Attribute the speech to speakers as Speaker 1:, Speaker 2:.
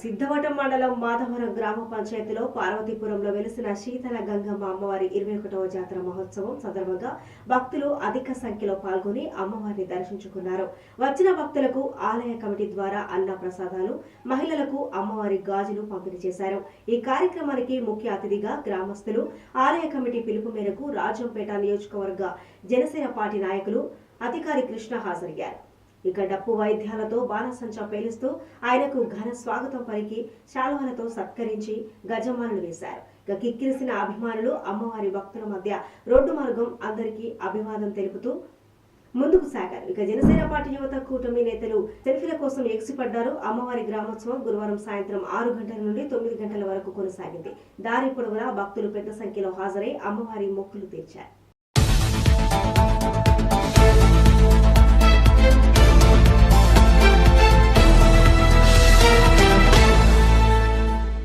Speaker 1: సిద్ధవటం మండలం మాధవరం గ్రామ పంచాయతీలో పార్వతీపురంలో వెలిసిన శీతల గంగమ్మ అమ్మవారి ఇరవై ఒకటవ జాతర మహోత్సవం సందర్భంగా భక్తులు అధిక సంఖ్యలో పాల్గొని అమ్మవారిని దర్శించుకున్నారు. వచ్చిన భక్తులకు ఆలయ కమిటీ ద్వారా అన్న ప్రసాదాలు మహిళలకు అమ్మవారి గాజులు పంపిణీ చేశారు. ఈ కార్యక్రమానికి ముఖ్య అతిథిగా గ్రామస్తులు ఆలయ కమిటీ పిలుపు మేరకు రాజంపేట నియోజకవర్గ జనసేన పార్టీ నాయకులు అధికారి కృష్ణ హాజరయ్యారు. ఇక డప్పు వైద్యాలతో బాణసంచా పేలుస్తూ ఆయనకు ఘన స్వాగతం పలికి శాలువలతో సత్కరించి గజమాలను వేశారు. ఇక కిక్కిరిసిన అభిమానులు అమ్మవారి భక్తుల మధ్య రోడ్డు మార్గం అందరికీ అభివాదం తెలుపుతూ ముందుకు సాగారు. ఇక జనసేన పార్టీ యువత కూటమి నేతలు సెల్ఫీల కోసం ఎగిసిపడ్డారు అమ్మవారి గ్రామోత్సవం గురువారం సాయంత్రం ఆరు గంటల నుండి తొమ్మిది గంటల వరకు కొనసాగింది. దారి పొడవునా భక్తులు పెద్ద సంఖ్యలో హాజరై అమ్మవారి మొక్కులు తీర్చారు.